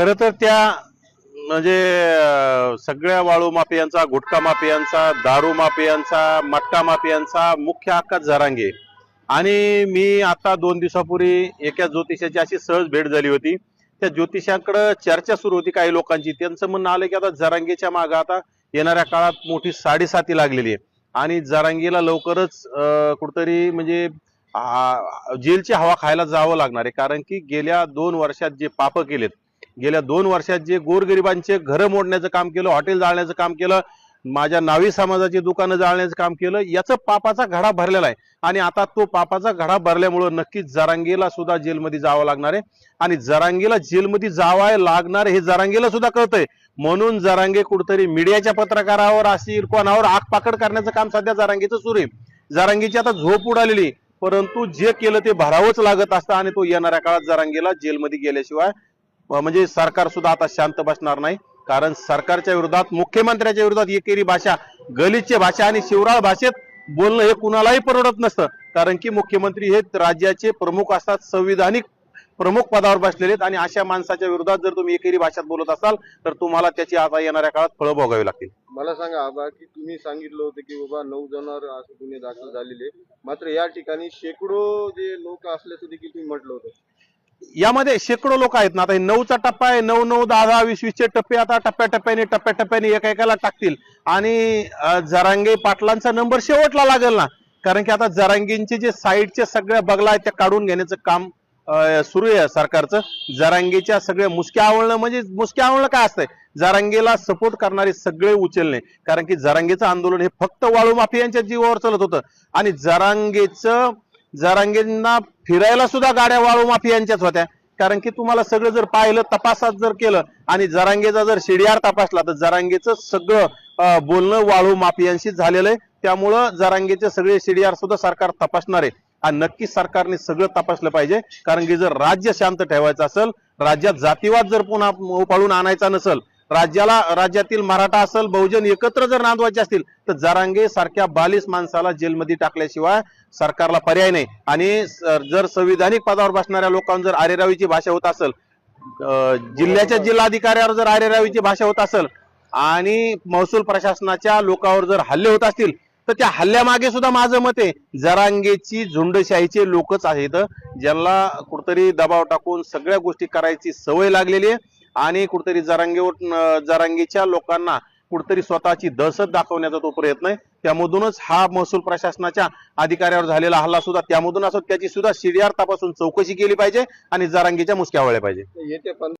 खर तर त्या म्हणजे सगळ्या वाळू माफियांचा गुटखा माफियांचा दारू माफियांचा मटका माफियांचा मुख्य हक्कात जरांगे. आणि मी आता दोन दिवसापूर्वी एका ज्योतिषाची अशी सहज भेट झाली होती. त्या ज्योतिषाकडे चर्चा सुरू होती काही लोकांची. त्यांचं म्हणणं आलं की आता जरांगेच्या मागं आता येणाऱ्या काळात मोठी साडेसाती लागलेली आहे. आणि जरांगीला लवकरच कुठतरी म्हणजे जेलची हवा खायला जावं लागणार आहे. कारण की गेल्या दोन वर्षात जे पाप केलेत गेल्या दोन वर्षात जे गोरगरिबांचे घरं मोडण्याचं काम केलं हॉटेल जाळण्याचं काम केलं माझ्या नावी समाजाची दुकानं जाळण्याचं काम केलं याचं पापाचा घडा भरलेला आहे. आणि आता तो पापाचा घडा भरल्यामुळं नक्कीच जरांगीला सुद्धा जेलमध्ये जावं लागणार आहे. आणि जरांगीला जेलमध्ये जावाय लागणार हे जरांगीला सुद्धा कळतंय. म्हणून जरांगे कुठतरी मीडियाच्या पत्रकारावर असेल कोणावर आगपाकड करण्याचं काम सध्या जरांगीचं सुरू आहे. जरांगीची आता झोप उडालेली परंतु जे केलं ते भरावंच लागत असतं आणि तो येणाऱ्या काळात जरांगीला जेलमध्ये गेल्याशिवाय म्हणजे सरकार सुद्धा आता शांत बसणार नाही. कारण सरकारच्या विरोधात मुख्यमंत्र्याच्या विरोधात एकेरी भाषा गलिच्य भाषा आणि शिवराळ भाषेत बोलणं हे कुणालाही परवडत नसतं. कारण की मुख्यमंत्री हे राज्याचे प्रमुख असतात संविधानिक प्रमुख पदावर बसलेले आहेत आणि अशा माणसाच्या विरोधात जर तुम्ही एकेरी भाषेत बोलत असाल तर तुम्हाला त्याची आता येणाऱ्या काळात फळं भोगावी लागतील. मला सांगा आबा की तुम्ही सांगितलं होतं की बाबा नऊ जणांवर असे गुन्हे दाखल झालेले मात्र या ठिकाणी शेकडो जे लोक असल्याचं देखील तुम्ही म्हटलं होतं. यामध्ये शेकडो लोक आहेत ना आता हे नऊचा टप्पा आहे नऊ नऊ दहा दहा वीस वीसचे टप्पे आता टप्प्याटप्प्याने टप्प्याटप्प्याने एका एकाला टाकतील. आणि जरांगे पाटलांचा नंबर शेवटला लागेल ना कारण की आता जरांगींचे जे साईडचे सगळ्या बगला आहेत त्या काढून घेण्याचं काम सुरू आहे सरकारचं. जरांगीच्या सगळ्या मुसक्या आवळणं म्हणजे मुसक्या आवळणं काय असतंय? जरांगेला सपोर्ट करणारे सगळे उचलणे. कारण की जरांगेचं आंदोलन हे फक्त वाळू माफियांच्या जीवावर चालत होतं. आणि जरांगेचं जरांगेंना फिरायला सुद्धा गाड्या वाळू माफियांच्याच होत्या. कारण की तुम्हाला सगळं जर पाहिलं तपासात जर केलं आणि जरांगेचा जर शिडीआर तपासला तर जरांगेचं सगळं बोलणं वाळू माफियांशी झालेलं आहे. त्यामुळं जरांगेचे सगळे शिडियार सुद्धा सरकार तपासणार आहे. आणि नक्कीच सरकारने सगळं तपासलं पाहिजे. कारण की जर राज्य शांत ठेवायचं असेल राज्यात जातीवाद जर पुन्हा उपाळून आणायचा नसेल राज्याला राज्यातील मराठा असेल बहुजन एकत्र जर नांदवायचे असतील तर जरांगे सारख्या बालीस माणसाला जेलमध्ये टाकल्याशिवाय सरकारला पर्याय नाही. आणि जर संविधानिक पदावर बसणाऱ्या लोकांवर जर आरेरावीची भाषा होत असेल जिल्ह्याच्या जिल्हाधिकाऱ्यावर जर आरेरावीची भाषा होत असेल आणि महसूल प्रशासनाच्या लोकांवर जर हल्ले होत असतील तर त्या हल्ल्यामागे सुद्धा माझं मत आहे. जरांगेची झुंडशाहीचे लोकच आहेत ज्यांना कुठतरी दबाव टाकून सगळ्या गोष्टी करायची सवय लागलेली आहे. आणि कुठतरी जरांगीवर जरांगीच्या लोकांना कुठतरी स्वतःची दहशत दाखवण्याचा तो प्रयत्न आहे. त्यामधूनच हा महसूल प्रशासनाच्या अधिकाऱ्यावर झालेला हल्ला सुद्धा त्यामधून असो त्याची सुद्धा सीडीआर तपासून चौकशी केली पाहिजे आणि जरांगीच्या मुसक्या वळल्या पाहिजे.